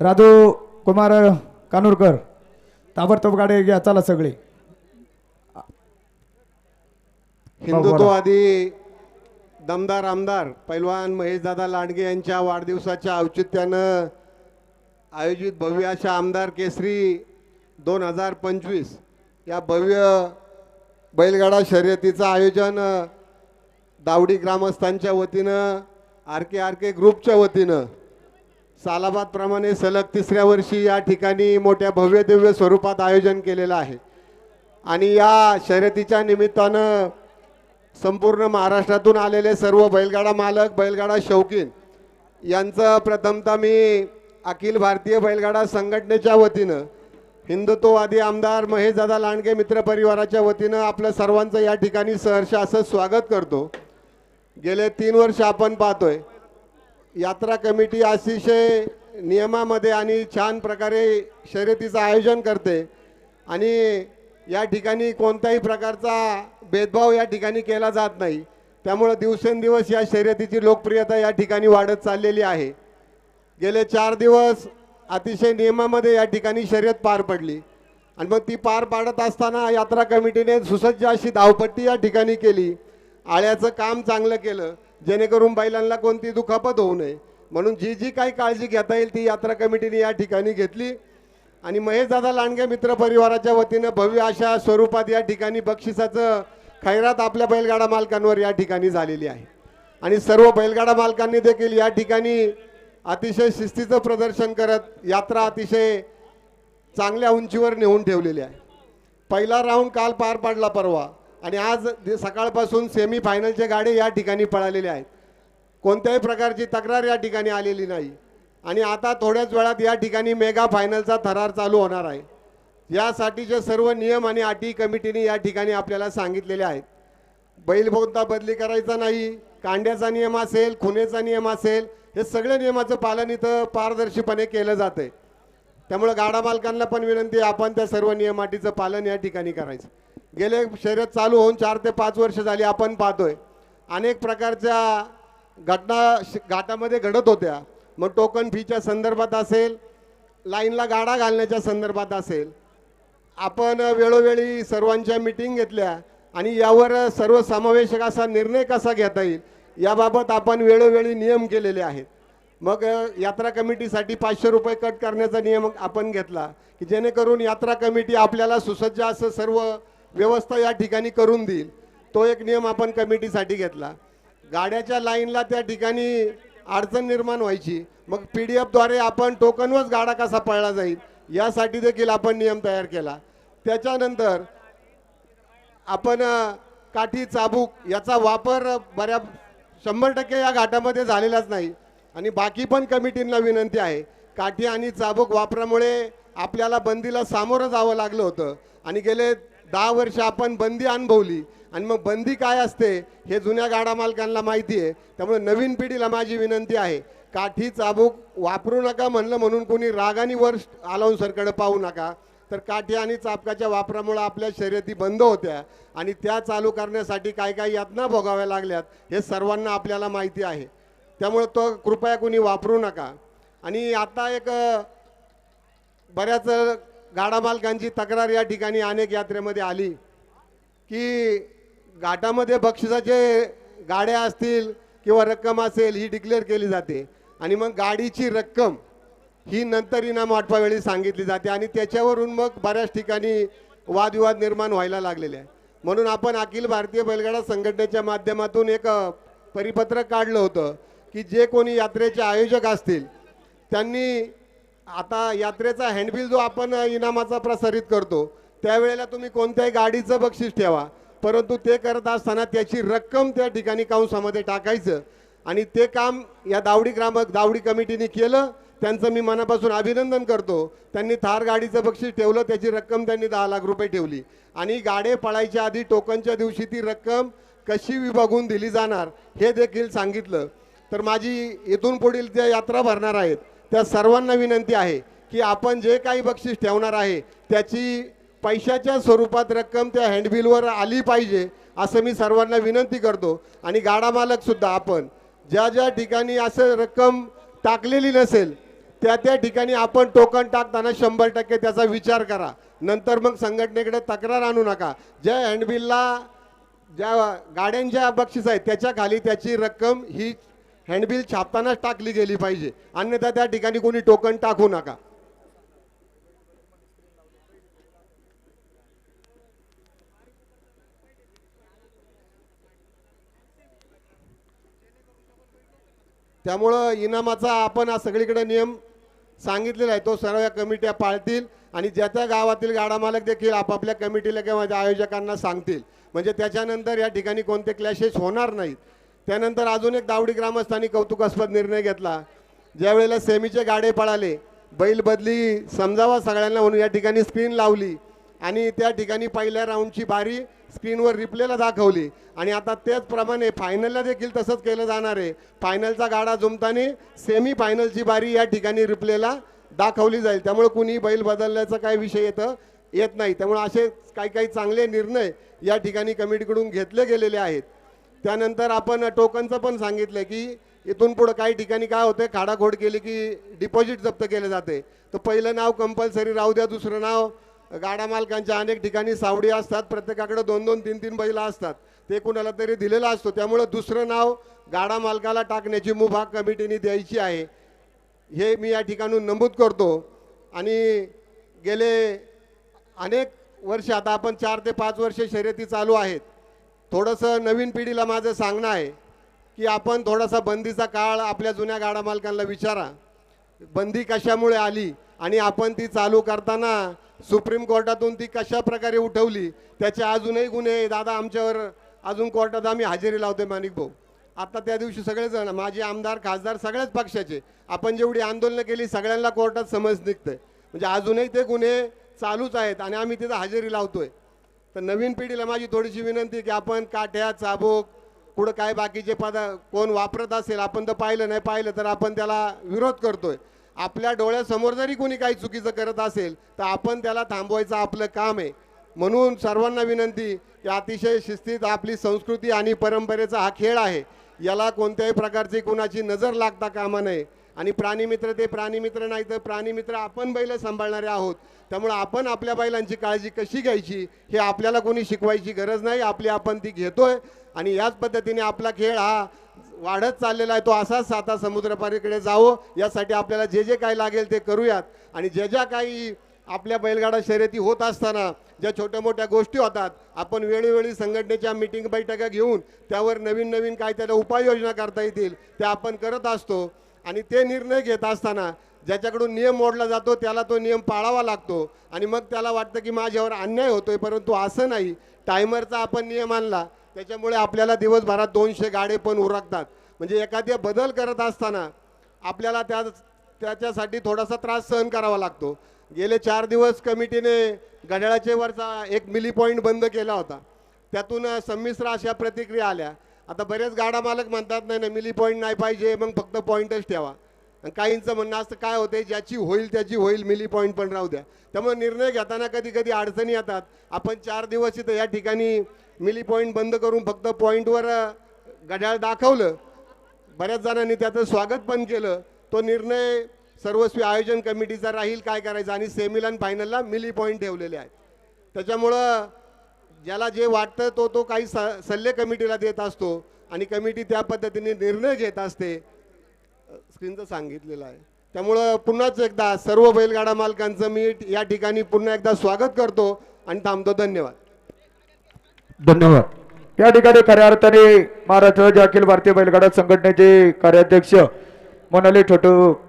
राजू कुमार कानूरकर ताबडतोब गाडी घ्या चला सगळे. हिंदुत्ववादी दमदार आमदार पैलवान महेशदादा लांडगे यांच्या वाढदिवसाच्या औचित्यानं आयोजित भव्य अशा आमदार केसरी दोन हजार पंचवीस या भव्य बैलगाडा शर्यतीचं आयोजन दावडी ग्रामस्थांच्या वतीनं आर के आर के ग्रुपच्या वतीनं सालाबादप्रमाणे सलग तिसऱ्या वर्षी या ठिकाणी मोठ्या भव्य दिव्य स्वरूपात आयोजन केलेलं आहे. आणि या शर्यतीच्या निमित्तानं संपूर्ण महाराष्ट्रातून आलेले सर्व बैलगाडा मालक बैलगाडा शौकीन यांचं प्रथमतः मी अखिल भारतीय बैलगाडा संघटनेच्या वतीनं हिंदुत्ववादी आमदार महेशदादा लांडगे मित्रपरिवाराच्या वतीनं आपलं सर्वांचं या ठिकाणी सहर्ष असं स्वागत करतो. गेले तीन वर्ष आपण पाहतोय. यात्रा कमिटी अतिशय नियमामध्ये आणि छान प्रकारे शर्यतीचं आयोजन करते. आणि या ठिकाणी कोणत्याही प्रकारचा भेदभाव या ठिकाणी केला जात नाही. त्यामुळं दिवसेंदिवस या शर्यतीची लोकप्रियता या ठिकाणी वाढत चाललेली आहे. गेले चार दिवस अतिशय नियमामध्ये या ठिकाणी शर्यत पार पडली. आणि मग ती पार पाडत असताना यात्रा कमिटीने सुसज्ज अशी धावपट्टी या ठिकाणी केली. आळ्याचं काम चांगलं केलं. जेणेकरून बैलांना कोणती दुखापत होऊ नये. म्हणून जी जी काही काळजी घेता येईल ती यात्रा कमिटीने या ठिकाणी घेतली. आणि महेशदादा लांडगे मित्र परिवाराच्या वतीनं भव्य अशा स्वरूपात या ठिकाणी बक्षिसाचं खैरात आपल्या बैलगाडा मालकांवर या ठिकाणी झालेली आहे. आणि सर्व बैलगाडा मालकांनी देखील या ठिकाणी अतिशय शिस्तीचं प्रदर्शन करत यात्रा अतिशय चांगल्या उंचीवर नेऊन ठेवलेली आहे. पहिला राऊंड काल पार पडला परवा. आणि आज सकाळपासून सेमी फायनलचे गाडी या ठिकाणी पळालेले आहेत. कोणत्याही प्रकारची तक्रार या ठिकाणी आलेली नाही. आणि आता थोड्याच वेळात या ठिकाणी मेगा फायनलचा थरार चालू होणार आहे. यासाठीचे सर्व नियम आणि अटी कमिटीने या ठिकाणी आपल्याला सांगितलेले आहेत. बैल बदली करायचा नाही कांड्याचा नियम असेल खुनेचा नियम असेल हे सगळ्या नियमाचं पालन इथं पारदर्शीपणे केलं जातं त्यामुळे गाडा मालकांना पण विनंती आपण त्या सर्व नियमाटीचं पालन या ठिकाणी करायचं. गेले शर्यत चालू होऊन चार ते पाच वर्ष झाली आपण पाहतोय. अनेक प्रकारच्या घटना श- घाटामध्ये घडत होत्या. मग टोकन फीच्या संदर्भात असेल लाईनला गाडा घालण्याच्या संदर्भात असेल आपण वेळोवेळी सर्वांच्या मिटिंग घेतल्या आणि यावर सर्वसमावेशक असा निर्णय कसा घेता येईल याबाबत आपण वेळोवेळी नियम केलेले आहेत. मग यात्रा कमिटीसाठी पाचशे रुपये कट करण्याचा नियम आपण घेतला की जेणेकरून यात्रा कमिटी आपल्याला सुसज्ज असं सर्व व्यवस्था या ठिकाणी करून देईल. तो एक नियम आपण कमिटीसाठी घेतला. गाड्याच्या लाईनला त्या ठिकाणी अडचण निर्माण व्हायची. मग पी डी एफद्वारे आपण टोकनवरच गाडा कसा पळला जाईल यासाठी देखील आपण नियम तयार केला. त्याच्यानंतर आपण काठी चाबूक याचा वापर बऱ्या शंभर टक्के या घाटामध्ये झालेलाच नाही. आणि बाकी पण कमिटींना विनंती आहे काठी आणि चाबूक वापरामुळे आपल्याला बंदीला सामोरं जावं लागलं होतं. आणि गेले दहा वर्ष आपण बंदी अनुभवली. आणि मग बंदी काय असते हे जुन्या गाडा मालकांना माहिती आहे. त्यामुळे नवीन पिढीला माझी विनंती आहे काठी चाबूक वापरू नका म्हणलं म्हणून कोणी रागाने वर अलाउन्सरकडे पाहू नका. तर काठी आणि चापकाच्या वापरामुळे आपल्या शर्यती बंद होत्या. आणि त्या चालू करण्यासाठी काय काय यातना भोगाव्या लागल्यात हे सर्वांना आपल्याला माहिती आहे. त्यामुळे तो कृपया कोणी वापरू नका. आणि आता एक बऱ्याच गाडा मालकांची तक्रार या ठिकाणी अनेक यात्रेमध्ये आली की घाटामध्ये बक्षिसाचे गाड्या असतील किंवा रक्कम असेल ही डिक्लेअर केली जाते. आणि मग गाडीची रक्कम ही नंतर इनाम वाटपावेळी सांगितली जाते आणि त्याच्यावरून मग बऱ्याच ठिकाणी वादविवाद निर्माण व्हायला लागलेले आहे म्हणून आपण अखिल भारतीय बैलगाडा संघटनेच्या माध्यमातून एक परिपत्रक काढलं होतं की जे कोणी यात्रेचे आयोजक असतील त्यांनी आता यात्रेचा हँडबिल जो आपण इनामाचा प्रसारित करतो त्यावेळेला तुम्ही कोणत्याही गाडीचं बक्षीस ठेवा. परंतु ते करत असताना त्याची रक्कम त्या ठिकाणी कंसामध्ये टाकायचं. आणि ते काम या दावडी ग्राम दावडी कमिटीने केलं. त्यांचं मी मनापासून अभिनंदन करतो. त्यांनी थार गाडीचं बक्षीस ठेवलं त्याची रक्कम त्यांनी दहा लाख रुपये ठेवली. आणि गाडे पळायच्या आधी टोकनच्या दिवशी ती रक्कम कशी विभागून दिली जाणार हे देखील सांगितलं. तर माझी इथून पुढील ज्या यात्रा भरणार आहेत त्या सर्वांना विनंती आहे की आपण जे काही बक्षीस ठेवणार आहे त्याची पैशाच्या स्वरूपात रक्कम त्या हँडबिलवर आली पाहिजे असं मी सर्वांना विनंती करतो. आणि गाडा मालकसुद्धा आपण ज्या ज्या ठिकाणी असं रक्कम टाकलेली नसेल त्या त्या ठिकाणी आपण टोकन टाकताना शंभर टक्के त्याचा विचार करा. नंतर मग संघटनेकडे तक्रार आणू नका. ज्या हँडबिलला ज्या गाड्यांच्या बक्षीस आहेत त्याच्याखाली त्याची रक्कम ही हँडबिल छापतानाच टाकली गेली पाहिजे. अन्यथा त्या ठिकाणी कोणी टोकन टाकू नका. त्यामुळं इनामाचा आपण हा सगळीकडे नियम सांगितलेला आहे. तो सर्व या कमिट्या पाळतील आणि ज्या त्या गावातील गाडा मालक देखील आपापल्या कमिटीला किंवा माझ्या आयोजकांना सांगतील. म्हणजे त्याच्यानंतर या ठिकाणी कोणते क्लॅशेस होणार नाहीत. त्यानंतर अजून एक दावडी ग्रामस्थांनी कौतुकास्पद निर्णय घेतला. ज्या वेळेला सेमीचे गाडे पळाले बैल बदली समजावा सगळ्यांना म्हणून या ठिकाणी स्क्रीन लावली आणि त्या ठिकाणी पहिल्या राऊंडची बारी स्क्रीनवर रिप्लेला दाखवली. आणि आता त्याचप्रमाणे फायनलला देखील तसंच केलं जाणार आहे. फायनलचा गाडा जुमताना सेमी फायनलची बारी या ठिकाणी रिप्लेला दाखवली जाईल. त्यामुळे कुणी बैल बदलण्याचा काय विषय येतं येत नाही. त्यामुळे असे काही काही चांगले निर्णय या ठिकाणी कमिटीकडून घेतले गेलेले आहेत. त्यानंतर आपण टोकनचं पण सांगितलं की इथून पुढं काही ठिकाणी काय होतं खाडाखोड केली की डिपॉझिट जप्त केले जाते तर पहिलं नाव कंपल्सरी राहू द्या दुसरं नाव. गाडा मालकांच्या अनेक ठिकाणी सावडी असतात प्रत्येकाकडे दोन दोन तीन तीन बैला असतात. ते कुणाला तरी दिलेलं असतो. त्यामुळं दुसरं नाव गाडा मालकाला टाकण्याची मुभा कमिटीने द्यायची आहे. हे मी या ठिकाणून नमूद करतो. आणि गेले अनेक वर्ष आता आपण चार ते पाच वर्ष शर्यती चालू आहेत. थोडंसं नवीन पिढीला माझं सांगणं आहे की आपण थोडासा बंदीचा काळ आपल्या जुन्या गाडा मालकांना विचारा. बंदी कशामुळे आली आणि आपण ती चालू करताना सुप्रीम कोर्टातून ती कशा प्रकारे उठवली त्याचे अजूनही गुन्हे दादा आमच्यावर अजून कोर्टात आम्ही हजेरी लावतोय माणिक भाऊ. आता त्या दिवशी सगळेजण माझे आमदार खासदार सगळ्याच पक्षाचे आपण जेवढी आंदोलनं केली सगळ्यांना कोर्टात समज निघतंय. म्हणजे अजूनही ते गुन्हे चालूच आहेत आणि आम्ही तिथं हजेरी लावतोय. तर नवीन पिढीला माझी थोडीशी विनंती की आपण काठ्या चाबूक कुठं काय बाकीचे पदा कोण वापरत असेल आपण तर पाहिलं नाही पाहिलं तर आपण त्याला विरोध करतोय. आपल्या डोळ्यासमोर जरी कोणी काही चुकीचं करत असेल तर आपण त्याला थांबवायचं आपलं काम आहे. म्हणून सर्वांना विनंती की अतिशय शिस्तीत आपली संस्कृती आणि परंपरेचा हा खेळ आहे. याला कोणत्याही प्रकारची कुणाची नजर लागता कामा नये. आणि प्राणीमित्र ते प्राणीमित्र नाही तर प्राणीमित्र आपण बैल सांभाळणारे आहोत. त्यामुळे आपण आपल्या बैलांची काळजी कशी घ्यायची हे आपल्याला कोणी शिकवायची गरज नाही आपली आपण ती घेतोय. आणि याच पद्धतीने आपला खेळ हा वाढत चाललेला आहे तो असाच साता समुद्रपारीकडे जावो. यासाठी आपल्याला जे जे काय लागेल ते करूयात. आणि ज्या ज्या काही आपल्या बैलगाडा शर्यती होत असताना ज्या छोट्या मोठ्या गोष्टी होतात आपण वेळोवेळी संघटनेच्या मिटिंग बैठका घेऊन त्यावर नवीन नवीन काय त्याला उपाययोजना करता येतील त्या आपण करत असतो. आणि ते निर्णय घेत असताना ज्याच्याकडून नियम मोडला जातो त्याला तो नियम पाळावा लागतो. आणि मग त्याला वाटतं की माझ्यावर अन्याय होतोय परंतु असं नाही. टायमरचा आपण नियम आणला त्याच्यामुळे आपल्याला दिवसभरात दोनशे गाडे पण उरकतात. म्हणजे एखाद्या बदल करत असताना आपल्याला त्या त्याच्यासाठी थोडासा त्रास सहन करावा लागतो. गेले चार दिवस कमिटीने घड्याळाचे वरचा एक मिली पॉईंट बंद केला होता. त्यातून संमिश्र अशा प्रतिक्रिया आल्या. आता बरेच गाडा मालक म्हणतात नाही ना मिली पॉईंट नाही पाहिजे मग फक्त पॉईंटच ठेवा. आणि काहींचं म्हणणं असतं काय होते ज्याची होईल त्याची होईल मिली पॉईंट पण राहू द्या. त्यामुळे निर्णय घेताना कधी कधी अडचणी येतात. आपण चार दिवस इथं या ठिकाणी मिली पॉईंट बंद करून फक्त पॉईंटवर घड्याळ दाखवलं. बऱ्याच जणांनी त्याचं स्वागत पण केलं. तो निर्णय सर्वस्वी आयोजन कमिटीचा राहील काय करायचं? आणि सेमीला आणि फायनलला मिली पॉईंट ठेवलेले आहेत. त्याच्यामुळं ज्याला जे वाटतं तो तो काही स सल्ले कमिटीला देत असतो आणि कमिटी त्या पद्धतीने निर्णय घेत असते. स्क्रीनचं सांगितलेलं आहे. त्यामुळं पुन्हाच एकदा सर्व बैलगाडा मालकांचं मी या ठिकाणी पुन्हा एकदा स्वागत करतो आणि थांबतो. धन्यवाद. धन्यवाद. या ठिकाणी खऱ्या अर्थाने महाराष्ट्र अखिल भारतीय बैलगाडा संघटनेचे कार्याध्यक्ष मोनाली ठोटू